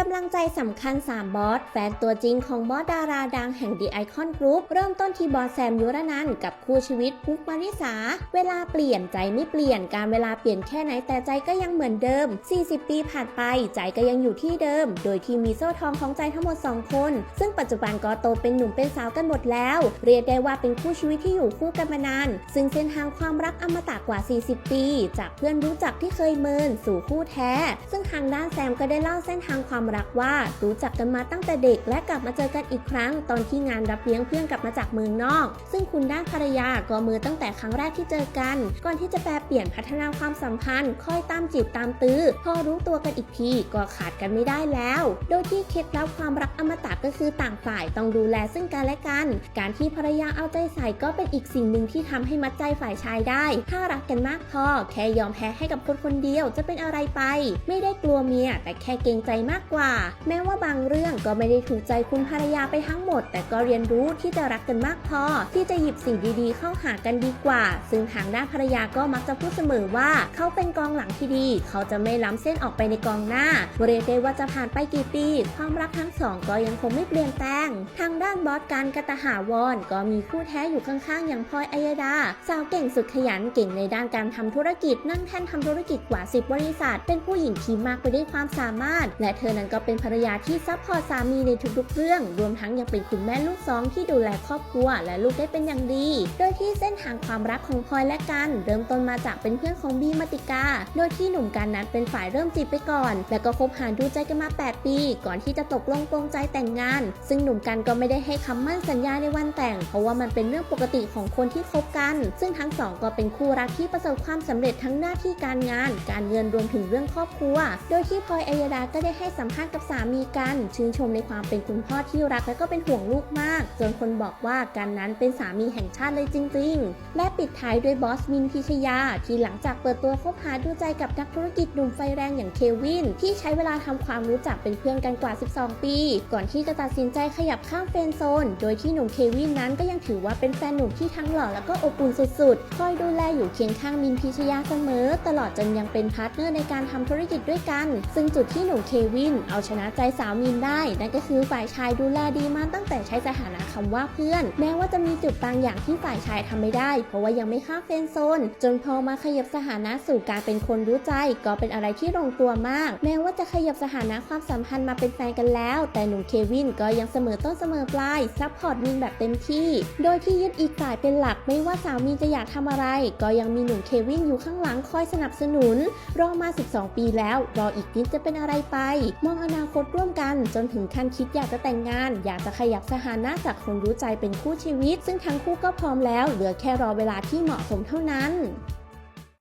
กำลังใจสำคัญ 3 บอส แฟนตัวจริงของบอสดาราดังแห่ง The Icon Group เริ่มต้นที่บอสแซมยุรนันกับคู่ชีวิตพุกมาริสา เวลาเปลี่ยนใจไม่เปลี่ยนการเวลาเปลี่ยนแค่ไหนแต่ใจก็ยังเหมือนเดิม 40 ปีผ่านไปใจก็ยังอยู่ที่เดิม โดยที่มีโซ่ทองของใจทั้งหมด 2 คน ซึ่งปัจจุบันก็โตเป็นหนุ่มเป็นสาวกันหมดแล้ว เรียกได้ว่าเป็นคู่ชีวิตที่อยู่คู่กันมานาน ซึ่งเส้นทางความรักอมตะกว่า 40 ปี จากเพื่อนรู้จักที่เคยเมินสู่คู่แท้ ซึ่งทางด้านแซมก็ได้เล่าเส้นทางความรักว่ารู้จักกันมาตั้งแต่เด็ก และกลับมาเจอกันอีกครั้ง ตอนที่งานรับเลี้ยงเพื่อนกลับมาจากเมืองนอก ซึ่งคุณด้านภรรยาก็มือตั้งแต่ครั้งแรกที่เจอกัน ก่อนที่จะแปลเปลี่ยนพัฒนาความสัมพันธ์ ค่อยตามจีบตามตื้อ พอรู้ตัวกันอีกทีก็ขาดกันไม่ได้แล้ว โดยที่เคล็ดลับความรักอมตะก็คือต่างฝ่ายต้องดูแลซึ่งกันและกัน การที่ภรรยาเอาใจใส่ก็เป็นอีกสิ่งหนึ่งที่ทำให้มัดใจฝ่ายชายได้ ถ้ารักกันมากพอแค่ยอมแพ้ให้กับคนคนเดียวจะเป็นอะไรไป ไม่ได้กลัวเมียแต่แค่เกรงใจมากกว่าแม้ว่าบางเรื่องก็ไม่ได้ถูกใจคุณภรรยาไปทั้งหมด แต่ก็เรียนรู้ที่จะรักกันมากพอ ที่จะหยิบสิ่งดีๆ เข้าหากันดีกว่า ซึ่งทางด้านภรรยาก็มักจะพูดเสมอว่า เขาเป็นกองหลังที่ดี เขาจะไม่ล้ำเส้นออกไปในกองหน้าเรียกได้ว่าจะผ่านไปกี่ปี ความรักทั้งสองก็ยังคงไม่เปลี่ยนแปลง ทางด้านบอสการกตหาวรก็มีคู่แท้อยู่ข้างๆ อย่างพลอยอัยดา สาวเก่งสุดขยันเก่งในด้านการทำธุรกิจนั่งแท่นทำธุรกิจกว่า 10 บริษัท เป็นผู้หญิงที่มากไปด้วยความสามารถ และเธอนั้นก็เป็นภรรยาที่ซัพพอร์ตสามีในทุกๆ เรื่อง รวมทั้งยังเป็นคุณแม่ลูกสองที่ดูแลครอบครัวและลูกได้เป็นอย่างดี โดยที่เส้นทางความรักของพลอยและกัน เริ่มต้นมาจากเป็นเพื่อนของบีมาติกา โดยที่หนุ่มกันนั้นเป็นฝ่ายเริ่มจีบไปก่อน แล้วก็คบหาดูใจกันมา 8 ปี ก่อนที่จะตกลงปรงใจแต่งงาน ซึ่งหนุ่มกันก็ไม่ได้ให้คำมั่นสัญญาในวันแต่ง เพราะว่ามันเป็นเรื่องปกติของคนที่คบกัน ซึ่งทั้งสองก็เป็นคู่รักที่ประสบความสำเร็จทั้งหน้าที่การงาน การเงินรวมถึงเรื่องครอบครัว โดยที่พลอยอัยดาก็ได้ให้สัมภาษณ์กับสามีกัน ชื่นชมในความเป็นคุณพ่อที่รักและก็เป็นห่วงลูกมาก จนคนบอกว่าการนั้นเป็นสามีแห่งชาติเลยจริง ๆ และปิดท้ายด้วยบอสมินพิชยา ที่หลังจากเปิดตัวคบหาดูใจกับนักธุรกิจหนุ่มไฟแรงอย่างเควิน ที่ใช้เวลาทำความรู้จักเป็นเพื่อนกันกว่า 12 ปี ก่อนที่จะตัดสินใจขยับข้ามเฟรนโซน โดยที่หนุ่มเควินนั้นก็ยังถือว่าเป็นแฟนหนุ่มที่ทั้งหล่อแล้วก็อบอุ่นสุดๆ คอยดูแลอยู่เคียงข้างมินพิชยาเสมอ ตลอดจนยังเป็นพาร์ทเนอร์ในการทำธุรกิจด้วยกัน ซึ่งจุดที่หนุ่มเควินเอาชนะใจสาวมินได้ นั่นก็คือฝ่ายชายดูแลดีมาตั้งแต่ใช้สถานะคำว่าเพื่อน แม้ว่าจะมีจุดบางอย่างที่ฝ่ายชายทำไม่ได้ เพราะว่ายังไม่ข้ามเฟนโซน จนพอมาขยับสถานะสู่การเป็นคนรู้ใจ ก็เป็นอะไรที่ลงตัวมาก แม้ว่าจะขยับสถานะความสัมพันธ์มาเป็นแฟนกันแล้ว แต่หนุ่มเควินก็ยังเสมอต้นเสมอปลายซัพพอร์ตมินแบบเต็มที่ โดยที่ยึดอีกฝ่ายเป็นหลัก ไม่ว่าสาวมินจะอยากทำอะไร ก็ยังมีหนุ่มเควินอยู่ข้างหลังคอยสนับสนุน รอมา 12 ปีแล้ว รออีกนิดจะเป็นอะไรไปมองอนาคตร่วมกันจนถึงขั้นคิดอยากจะแต่งงาน อยากจะขยับสถานะจากคนรู้ใจเป็นคู่ชีวิต ซึ่งทั้งคู่ก็พร้อมแล้ว เหลือแค่รอเวลาที่เหมาะสมเท่านั้น